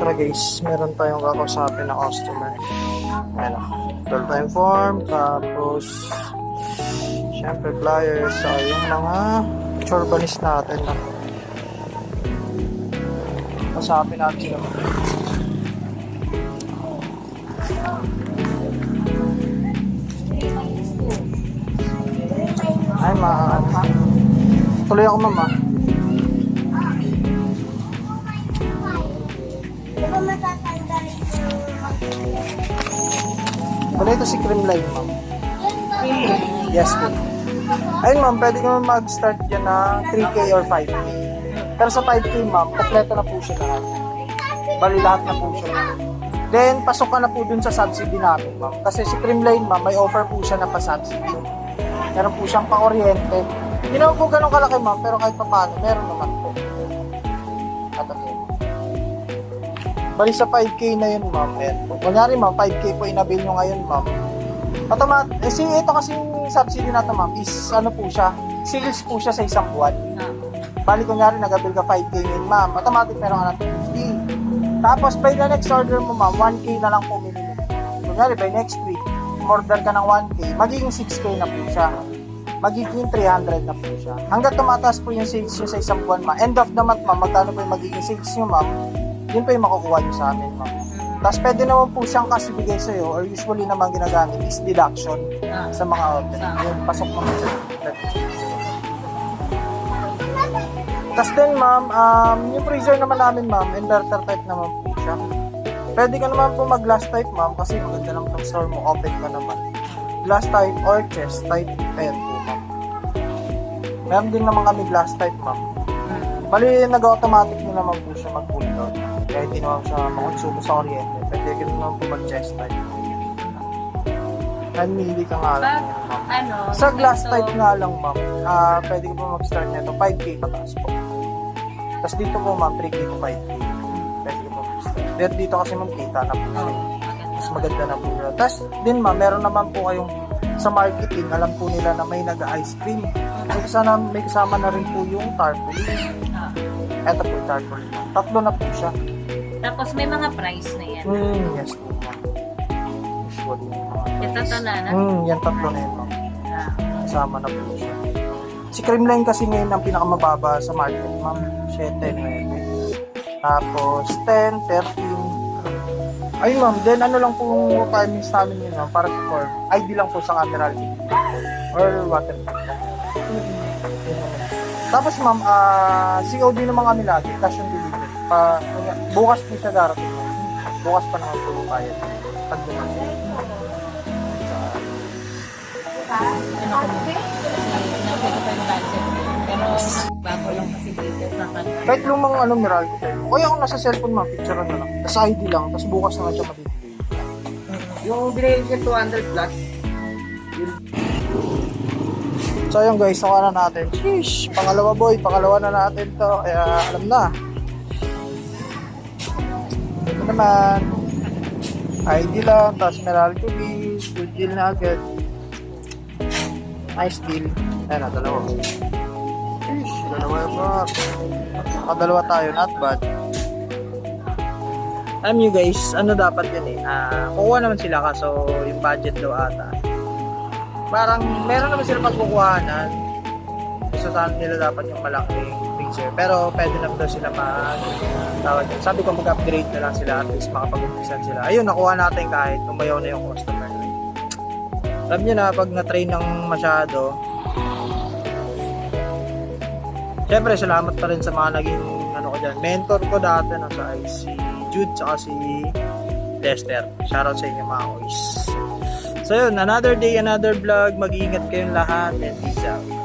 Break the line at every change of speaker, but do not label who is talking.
Tara guys, meron tayong kakausapin na customer. Ayan o. 12 time form, tapos syempre flyers, sa yung mga chorbanis natin. No? Kausapin natin sila. Ay, ma. Tuloy ako, mama.
Ba matatanggalin yung
Wala ito si Creamline, ma'am. Yes, po. Ayun, ma'am, pwede ka mag-start dyan na 3K or 5K. Pero sa 5K, ma'am, kompleto na po siya lahat. Bali, lahat na po siya. Then, pasok ka na po dun sa subsidy namin, ma'am. Kasi si Creamline, ma'am, may offer po siya na pa-subsidy. Meron po siyang pa-oriente. Hindi naman po ganun kalaki, ma'am, pero kahit pa paano, meron naman po. Katakin. Bali sa 5K na yun, ma'am. Ayan. Kunyari, ma'am, 5K po inabil nyo ngayon, ma'am. Automat, eh, si, ito kasi subsidy na to, ma'am, is ano po siya, sales po siya sa isang buwan. Bali, kunyari, nagabil ka 5K ngayon, ma'am. Automatic meron ka ng 250. Tapos, by the next order mo, ma'am, 1K na lang po minimum. Kunyari, by next week, order ka ng 1K, magiging 6K na po siya. Magiging 300 na po siya. Hanggat tumataas po yung sales nyo sa isang buwan, ma'am. End of the month, ma'am, magkano po yung magiging sales nyo, ma'am, yun po yung makukuha nyo sa amin, ma'am. Tapos pwede naman po siyang kasi bigay sa'yo or usually naman ginagamit is deduction sa mga order. Yun, pasok naman sa Tapos din ma'am, um, yung freezer naman namin ma'am, inverter type naman po siya. Pwede ka naman po mag glass type ma'am kasi maganda naman itong store mo, open ka naman. Glass type or chest type, ayan po ma'am. Meron din naman kami glass type ma'am. Bali, nag-automatic din naman po siya down. Kaya hindi naman siya makonsumo sa kuryente. Pwede ka naman po mag-chest type. Nanili ka nga lang. Ma'am.
ano,
Sa glass
dito,
type nga lang, ma'am, ah pwede ka po mag-start nito, 5K pataas po. Tapos dito po, ma'am, 3K to 5K. Pwede ka po mag-start. Pero dito kasi, ma'am, kita na po Mas maganda na po. Tapos din, ma'am, meron naman po kayong sa marketing, alam po nila na may nag-ice cream. May kasama, may kasama na rin po yung tarpaulin.
ah.
Eto po yung tarpaulin. Tatlo na po siya.
Tapos may mga price na yan.
Hmm, yes po, ma'am. Usually, yung mga...
Yung tatala na.
Hmm, yan tatlo na yun, ma'am.
Ah.
Kasama na po siya. Si Creamline kasi ngayon ang pinakamababa sa market, ma'am. 7, 9. Tapos 10, 13. Ayun, ma'am. Then ano lang po yung requirements namin yun, ma'am, para sa form. ID lang po sa camera or naman. Tapos, ma'am, ah COD naman kami lagi. Cash on. Pa, bukas po siya darating. Bukas pa naman po yung bayad. Pag dumating.
Bago lang kasi dito.
Kahit lumang ano, Meralco tayo. O ako nasa cellphone mo, picture na lang. Tapos ID lang, tapos bukas na nga siya matibigay.
Yung binigay niya 200 plus,
So ayun guys, nakuha na natin. Sheesh, pangalawa boy, pangalawa na natin to. Kaya alam na. Ito naman. ID lang, tapos Meralco Beach, good deal na agad. Nice deal. Ayan na, dalawa. Sheesh, dalawa ba? Nakadalawa tayo, not bad. Alam nyo guys, ano dapat yun eh. Ah, kukuha naman sila kaso yung budget daw ata. Parang meron naman sila pagkukuhanan. Gusto sana nila dapat yung malaking freezer. Pero pwede naman daw sila mag tawag yun. Sabi ko mag-upgrade na lang sila at least makapag-umpisan sila. Ayun, nakuha natin kahit tumayaw na yung customer. Alam nyo na, pag na-train ng masyado, Siyempre, salamat pa rin sa mga naging ano ko dyan. Mentor ko dati no, sa IC Jude tsaka si Lester. Shoutout sa inyo mga boys. So yun, another day, another vlog. Mag-iingat kayong lahat and peace out.